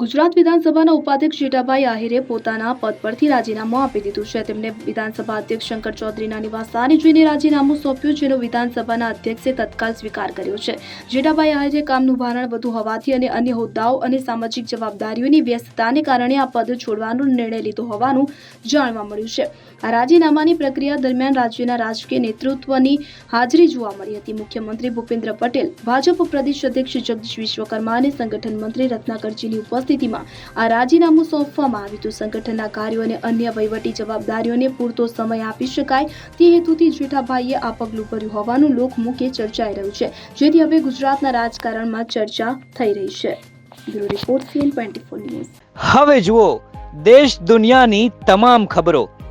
ગુજરાત વિધાનસભાના ઉપાધ્યક્ષ જેઠાભાઈ આહિરે પોતાના પદ પરથી રાજીનામું આપી દીધું છે. તેમણે વિધાનસભા અધ્યક્ષ શંકર ચૌધરીના નિવાસસ્થાને જઈને રાજીનામું સોંપ્યું, જેનો વિધાનસભાના અધ્યક્ષે તત્કાલ સ્વીકાર કર્યો છે. જેઠાભાઈ આહિરે કામનું ભારણ વધુ હોવાથી અને અન્ય હોદ્દાઓ અને સામાજિક જવાબદારીઓની વ્યસ્તતાને કારણે આ પદ છોડવાનો નિર્ણય લીધો હોવાનું જાણવા મળ્યું છે. આ રાજીનામાની પ્રક્રિયા દરમિયાન રાજ્યના રાજકીય નેતૃત્વની હાજરી જોવા મળી હતી. મુખ્યમંત્રી ભૂપેન્દ્ર પટેલ, ભાજપ પ્રદેશ અધ્યક્ષ જગદીશ વિશ્વકર્મા અને સંગઠન મંત્રી રત્નાકરજીની ઉપસ્થિતિમાં આ રાજીનામું સોંપવામાં આવ્યું હતું. સંગઠનના કાર્યો અને અન્ય વહીવટી જવાબદારીઓને પૂરતો સમય આપી શકાય તે હેતુથી જેઠાભાઈએ આ પગલું ભર્યું હોવાનું લોકમુખે ચર્ચાઈ રહ્યું છે. જેથી હવે ગુજરાતના રાજકારણમાં ચર્ચા થઈ રહી છે. રિપોર્ટ હવે જુઓ, દેશ દુનિયાની તમામ ખબરો.